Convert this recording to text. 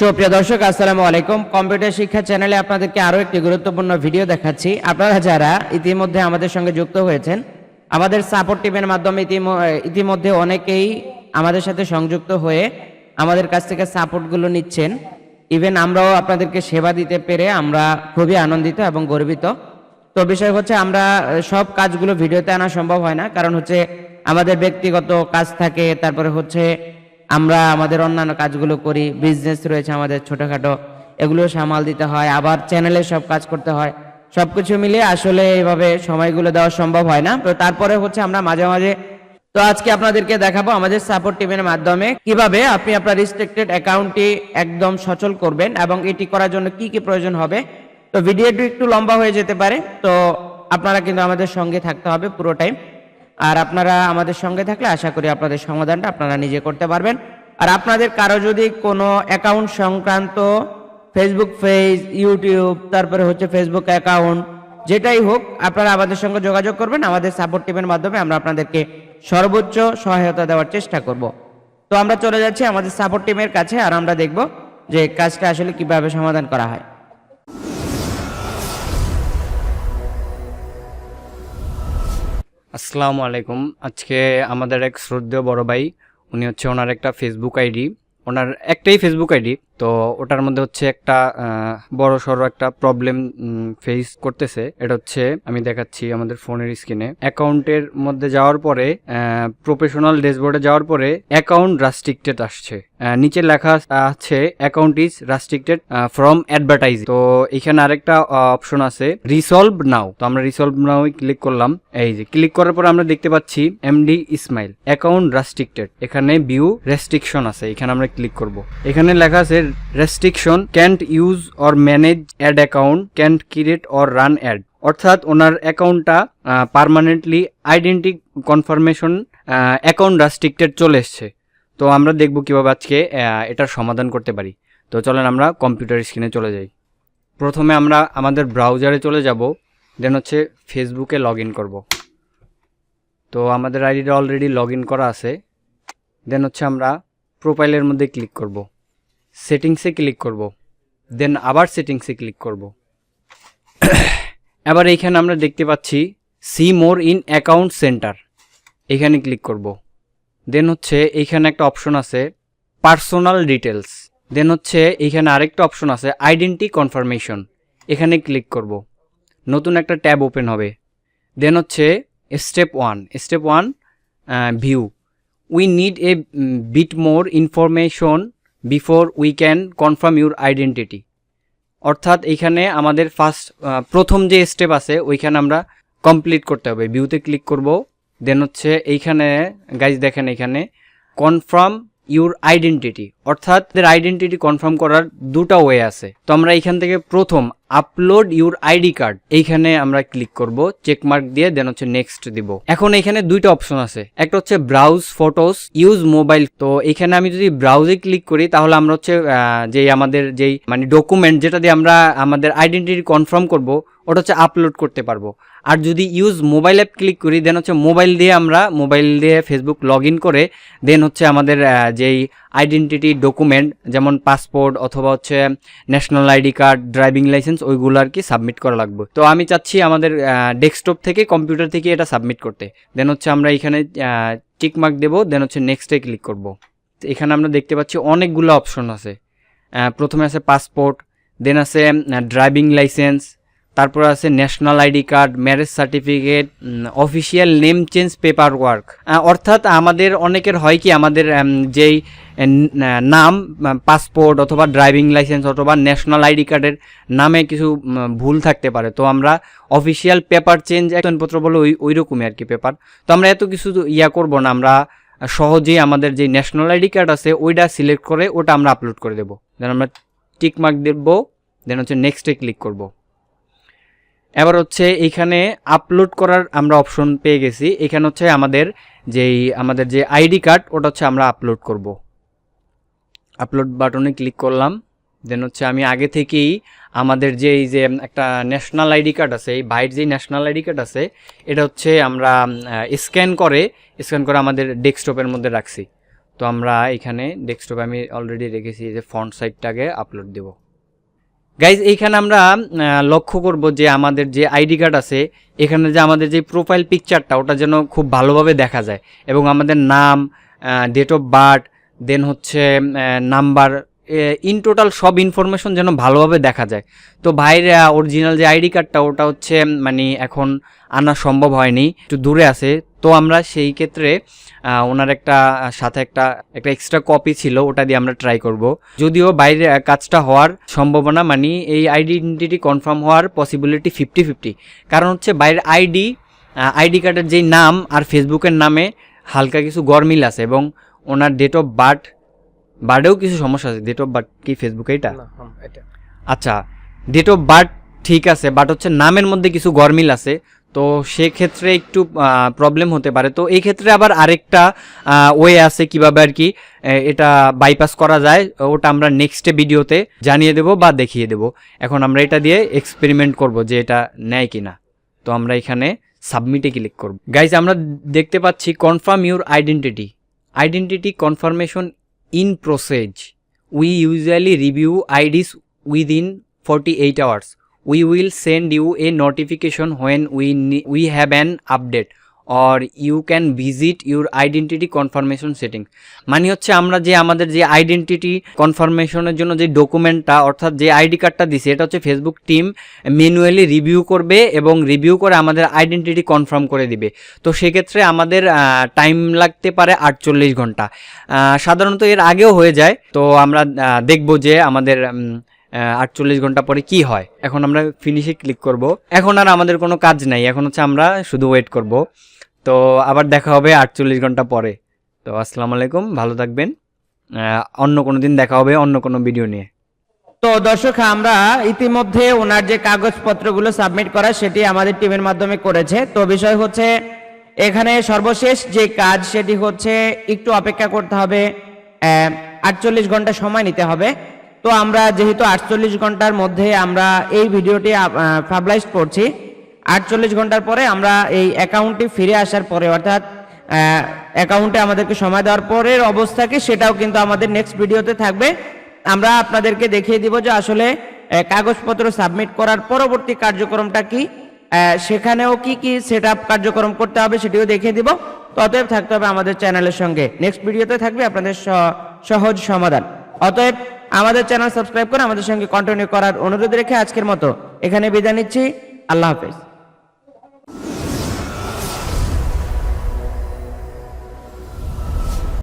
সুপ্রিয় দর্শক আসসালামু আলাইকুম কম্পিউটার শিক্ষা চ্যানেলে আপনাদেরকে আরও একটি গুরুত্বপূর্ণ ভিডিও দেখাচ্ছি আপনারা যারা ইতিমধ্যে আমাদের সঙ্গে যুক্ত হয়েছেন আমাদের সাপোর্ট টিমের মাধ্যমে ইতিমধ্যে অনেকেই আমাদের সাথে সংযুক্ত হয়ে আমাদের কাছ থেকে সাপোর্টগুলো নিচ্ছেন ইভেন আমরাও আপনাদেরকে সেবা দিতে পেরে আমরা খুবই আনন্দিত এবং গর্বিত তো বিষয় হচ্ছে আমরা সব কাজগুলো ভিডিওতে আনা সম্ভব হয় না কারণ হচ্ছে আমাদের ব্যক্তিগত কাজ থাকে তারপরে হচ্ছে আমরা আমাদের অন্যান্য কাজগুলো করি বিজনেস রয়েছে আমাদের ছোটোখাটো এগুলো সামাল দিতে হয় আবার চ্যানেলে সব কাজ করতে হয় সব কিছু মিলিয়ে আসলে এইভাবে সময়গুলো দেওয়া সম্ভব হয় না তো তারপরে হচ্ছে আমরা মাঝে মাঝে তো আজকে আপনাদেরকে দেখাবো আমাদের সাপোর্ট টিমের মাধ্যমে কিভাবে আপনি আপনার রিস্ট্রিক্টেড অ্যাকাউন্টটি একদম সচল করবেন এবং এটি করার জন্য কি কি প্রয়োজন হবে তো ভিডিওটি একটু লম্বা হয়ে যেতে পারে তো আপনারা কিন্তু আমাদের সঙ্গে থাকতে হবে পুরো টাইম আর আপনারা আমাদের সঙ্গে থাকলে আশা করি আপনাদের সমাধানটা আপনারা নিজে করতে পারবেন আর আপনাদের কারো যদি কোনো অ্যাকাউন্ট সংক্রান্ত ফেসবুক পেজ ইউটিউব তারপরে হচ্ছে ফেসবুক অ্যাকাউন্ট যেটাই হোক আপনারা আমাদের সঙ্গে যোগাযোগ করবেন আমাদের সাপোর্ট টিমের মাধ্যমে আমরা আপনাদেরকে সর্বোচ্চ সহায়তা দেওয়ার চেষ্টা করব তো আমরা চলে যাচ্ছি আমাদের সাপোর্ট টিমের কাছে আর আমরা দেখব যে কাজটা আসলে কিভাবে সমাধান করা হয় আসসালামু আলাইকুম আজকে আমাদের এক শ্রদ্ধেয় বড় ভাই উনি হচ্ছে ওনার একটা ফেসবুক আইডি ওনার একটাই ফেসবুক আইডি তো ওটার মধ্যে হচ্ছে একটা বড় সড়ো একটা প্রবলেম ফেস করতেছে এটা হচ্ছে আমি দেখাচ্ছি আমাদের ফোনের স্ক্রিনে অ্যাকাউন্টের মধ্যে যাওয়ার পরে প্রফেশনাল ডেসবোর্ডে যাওয়ার পরে অ্যাকাউন্ট রাস্ট্রিক্টেড আসছে নিচে লেখা আছে account is restricted from advertise তো এখানে আরেকটা অপশন আছে রিসলভ নাও তো আমরা রিসলভ নাও ক্লিক করলাম এই যে ক্লিক করার পর আমরা দেখতে পাচ্ছি এমডি ইসমাইল অ্যাকাউন্ট রাস্ট্রিক্টেড এখানে ভিউ রেস্ট্রিকশন আছে এখানে আমরা ক্লিক করব এখানে লেখা আছে restriction can't use or manage ad account can't create or run ad অর্থাৎ ওনার অ্যাকাউন্টটা permanently identity confirmation account restricted চলে এসছে তো আমরা দেখব কীভাবে আজকে এটার সমাধান করতে পারি তো চলেন আমরা কম্পিউটার স্ক্রিনে চলে যাই প্রথমে আমরা আমাদের ব্রাউজারে চলে যাব দেন হচ্ছে ফেসবুকে লগ ইন করবো তো আমাদের আইডিটা অলরেডি লগ ইন করা আছে দেন হচ্ছে আমরা প্রোফাইলের মধ্যে ক্লিক করবো সেটিংসে ক্লিক করব দেন আবার সেটিংসে ক্লিক করব এবার এইখানে আমরা দেখতে পাচ্ছি see more in account center এখানে ক্লিক করব দেন হচ্ছে এইখানে একটা অপশন আছে পার্সোনাল ডিটেলস দেন হচ্ছে এইখানে আরেকটা অপশন আছে আইডেন্টি কনফার্মেশন এখানে ক্লিক করব নতুন একটা ট্যাব ওপেন হবে দেন হচ্ছে step one step one view we need a bit more information before we can confirm your identity অর্থাৎ এইখানে আমাদের ফার্স্ট প্রথম যে স্টেপ আছে ওইখানে আমরা কমপ্লিট করতে হবে ভিউতে ক্লিক করব দেন হচ্ছে এইখানে গাইজ দেখেন এইখানে কনফার্ম ইউর আইডেন্টিটি অর্থাৎ তাদের আইডেন্টিটি কনফার্ম করার দুটা ওয়ে আছে তো আমরা এখান থেকে প্রথম আপলোড ইউর আইডি কার্ড এইখানে আমরা ক্লিক করব চেক মার্ক দিয়ে দেন হচ্ছে নেক্সট দিব এখন এখানে দুইটা অপশন আছে একটা হচ্ছে ব্রাউজ ফটোস ইউজ মোবাইল তো এখানে আমি যদি ব্রাউজে ক্লিক করি তাহলে আমরা হচ্ছে যেই আমাদের যেই মানে ডকুমেন্ট যেটা দিয়ে আমরা আমাদের আইডেন্টিটি কনফার্ম করব ওটা হচ্ছে আপলোড করতে পারবো আর যদি ইউজ মোবাইল অ্যাপ ক্লিক করি দেন হচ্ছে মোবাইল দিয়ে আমরা মোবাইল দিয়ে ফেসবুক লগ ইন করে দেন হচ্ছে আমাদের যেই আইডেন্টিটি ডকুমেন্ট যেমন পাসপোর্ট অথবা হচ্ছে national ID card driving licence ওইগুলো আর কি সাবমিট করা লাগবে তো আমি চাচ্ছি আমাদের ডেস্কটপ থেকে কম্পিউটার থেকে এটা সাবমিট করতে দেন হচ্ছে আমরা এখানে টিকমার্ক দেবো দেন হচ্ছে নেক্সটে ক্লিক করব এখানে আমরা দেখতে পাচ্ছি অনেকগুলো অপশন আছে প্রথমে আছে পাসপোর্ট দেন আছে ড্রাইভিং লাইসেন্স তারপর আছে national ID card marriage certificate official name change paperwork অর্থাৎ আমাদের অনেকের হয় কি আমাদের যেই নাম পাসপোর্ট অথবা ড্রাইভিং লাইসেন্স অথবা ন্যাশনাল আইডি কার্ডের নামে কিছু ভুল থাকতে পারে তো আমরা অফিসিয়াল পেপার চেঞ্জ একজনপত্র বলে ওই ওই রকমই আর কি পেপার তো আমরা এত কিছু ইয়া করবো না আমরা সহজেই আমাদের যে ন্যাশনাল আইডি কার্ড আছে ওইটা সিলেক্ট করে ওটা আমরা আপলোড করে দেবো দেন আমরা টিক মার্ক দেবো দেন হচ্ছে নেক্সটে ক্লিক করবো এবার হচ্ছে এইখানে আপলোড করার আমরা অপশন পেয়ে গেছি এখানে হচ্ছে আমাদের যেই আমাদের যে আইডি কার্ড ওটা হচ্ছে আমরা আপলোড করব আপলোড বাটনে ক্লিক করলাম দেন হচ্ছে আমি আগে থেকেই আমাদের যে এই যে একটা ন্যাশনাল আইডি কার্ড আছে এই বাইর যে ন্যাশনাল আইডি কার্ড আছে এটা হচ্ছে আমরা স্ক্যান করে স্ক্যান করে আমাদের ডেস্কটপের মধ্যে রাখছি তো আমরা এখানে ডেস্কটপে আমি অলরেডি রেখেছি যে ফ্রন্ট সাইডটাকে আপলোড দেবো গাইজ এইখানে আমরা লক্ষ্য করব যে আমাদের যে আইডি কার্ড আছে এখানে যে আমাদের যে প্রোফাইল পিকচারটা ওটা যেন খুব ভালোভাবে দেখা যায় এবং আমাদের নাম ডেট অফ বার্থ দেন হচ্ছে নাম্বার ইন টোটাল সব ইনফরমেশন যেন ভালোভাবে দেখা যায় তো ভাইয়ের অরিজিনাল যে আইডি কার্ডটা ওটা হচ্ছে মানে এখন আনা সম্ভব হয়নি একটু দূরে আছে তো আমরা সেই ক্ষেত্রে ওনার একটা সাথে একটা একটা এক্সট্রা কপি ছিল ওটা দিয়ে আমরা ট্রাই করব যদিও বাইরে কাজটা হওয়ার সম্ভাবনা মানে এই আইডেন্টিটি কনফার্ম হওয়ার পসিবিলিটি ফিফটি ফিফটি কারণ হচ্ছে বাইরের আইডি আইডি কার্ডের যেই নাম আর ফেসবুকের নামে হালকা কিছু গরমিল আছে এবং ওনার ডেট অফ বার্থ বার্থডেও কিছু সমস্যা আছে ডেট অফ বার্থ কি ফেসবুকে এটা আচ্ছা ডেট অফ বার্থ ঠিক আছে বাট হচ্ছে নামের মধ্যে কিছু গরমিল আছে তো সেক্ষেত্রে একটু প্রবলেম হতে পারে তো এই ক্ষেত্রে আবার আরেকটা ওয়ে আছে কিভাবে আর কি এটা বাইপাস করা যায় ওটা আমরা নেক্সটে ভিডিওতে জানিয়ে দেব বা দেখিয়ে দেব এখন আমরা এটা দিয়ে এক্সপেরিমেন্ট করব যে এটা নেয় কি না তো আমরা এখানে সাবমিটে ক্লিক করব গাইজ আমরা দেখতে পাচ্ছি confirm your identity identity confirmation In Prosage, we usually review IDs within 48 hours. We will send you a notification when we have an update. Or you can visit your identity confirmation setting মানে হচ্ছে আমরা যে আমাদের যে identity কনফার্মেশনের জন্য যে ডকুমেন্টটা অর্থাৎ যে আইডি কার্ডটা দিছে এটা হচ্ছে ফেসবুক টিম ম্যানুয়ালি রিভিউ করবে এবং রিভিউ করে আমাদের আইডেন্টিটি কনফার্ম করে দিবে তো সেক্ষেত্রে আমাদের টাইম লাগতে পারে আটচল্লিশ ঘন্টা সাধারণত এর আগেও হয়ে যায় তো আমরা দেখব যে আমাদের আটচল্লিশ ঘন্টা পরে কি হয় এখন আমরা ফিনিশে ক্লিক করব এখন আর আমাদের কোনো কাজ নাই এখন হচ্ছে আমরা শুধু ওয়েট করবো তো আবার দেখা হবে আটচল্লিশ ঘন্টা পরে তো আসসালামু আলাইকুম ভালো থাকবেন অন্য কোনো দিন দেখা হবে অন্য কোনো ভিডিও নিয়ে তো দর্শক আমরা ইতিমধ্যে ওনার যে কাগজপত্রগুলো সাবমিট করা সেটি আমাদের টিমের মাধ্যমে করেছে তো বিষয় হচ্ছে এখানে সর্বশেষ যে কাজ সেটি হচ্ছে একটু অপেক্ষা করতে হবে আটচল্লিশ ঘন্টা সময় নিতে হবে তো আমরা যেহেতু আটচল্লিশ ঘন্টার মধ্যে আমরা এই ভিডিওটি পাবলাইশ করছি আটচল্লিশ ঘন্টার পরে আমরা এই অ্যাকাউন্টটি ফিরে আসার পরে অর্থাৎ অ্যাকাউন্টে আমাদেরকে সময় দেওয়ার পরের অবস্থাকে সেটাও কিন্তু আমাদের নেক্সট ভিডিওতে থাকবে আমরা আপনাদেরকে দেখিয়ে দিব যে আসলে কাগজপত্র সাবমিট করার পরবর্তী কার্যক্রমটা কি সেখানেও কি কি সেট কার্যক্রম করতে হবে সেটিও দেখিয়ে দিব অতএব থাকতে হবে আমাদের চ্যানেলের সঙ্গে নেক্সট ভিডিওতে থাকবে আপনাদের সহজ সমাধান অতএব আমাদের চ্যানেল সাবস্ক্রাইব করে আমাদের সঙ্গে কন্টিনিউ করার অনুরোধ রেখে আজকের মতো এখানে বিদায় নিচ্ছি আল্লাহ হাফেজ